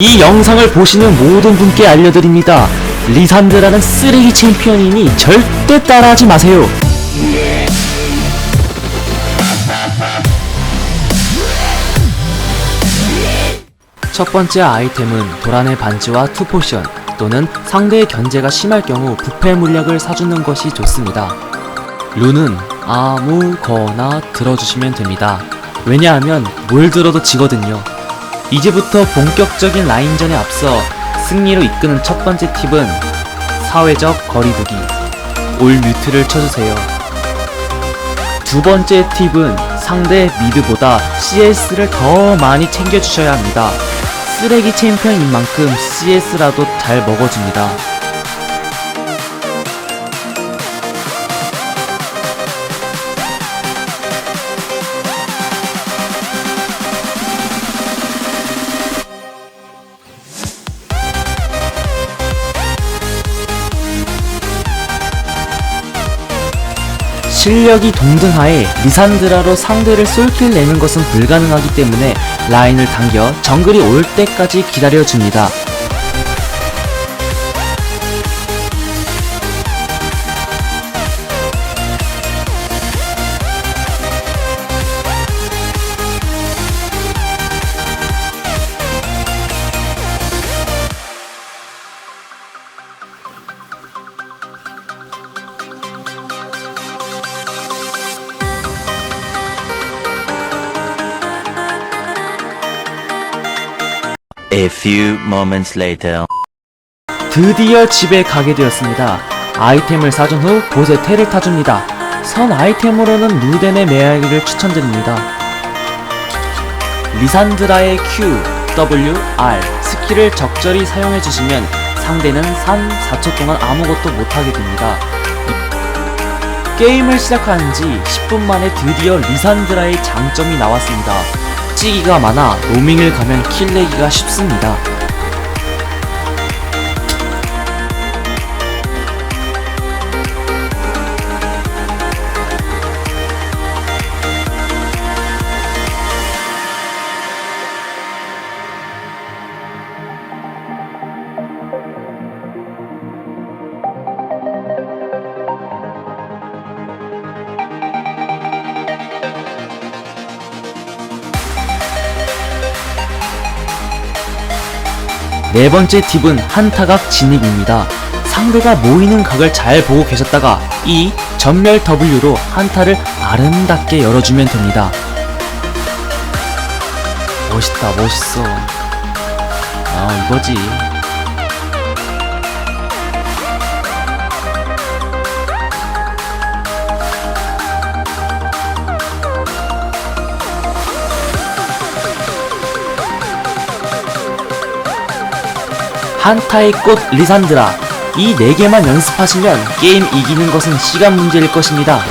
이 영상을 보시는 모든 분께 알려드립니다. 리산드라는 쓰레기 챔피언이니 절대 따라하지 마세요. 첫 번째 아이템은 도란의 반지와 투포션 또는 상대의 견제가 심할 경우 부패 물약을 사주는 것이 좋습니다. 룬은 아무거나 들어주시면 됩니다. 왜냐하면 뭘 들어도 지거든요. 이제부터 본격적인 라인전에 앞서 승리로 이끄는 첫 번째 팁은 사회적 거리두기. 올 뮤트를 쳐주세요. 두 번째 팁은 상대 미드보다 CS를 더 많이 챙겨주셔야 합니다. 쓰레기 챔피언인 만큼 CS라도 잘 먹어줍니다. 실력이 동등하에 리산드라로 상대를 솔킬 내는 것은 불가능하기 때문에 라인을 당겨 정글이 올 때까지 기다려줍니다. A few moments later. 드디어 집에 가게 되었습니다. 아이템을 사준 후 보세 테를 타줍니다. 선 아이템으로는 루덴의 메아리를 추천드립니다. 리산드라의 Q, W, R 스킬을 적절히 사용해주시면 상대는 3, 4초 동안 아무것도 못하게 됩니다. 게임을 시작한 지 10분 만에 드디어 리산드라의 장점이 나왔습니다. 찌기가 많아 로밍을 가면 킬내기가 쉽습니다. 네 번째 팁은 한타각 진입입니다. 상대가 모이는 각을 잘 보고 계셨다가 이 전멸 W로 한타를 아름답게 열어주면 됩니다. 멋있다, 멋있어. 아, 이거지. 한타의 꽃 리산드라 이네 개만 연습하시면 게임 이기는 것은 시간 문제일 것입니다.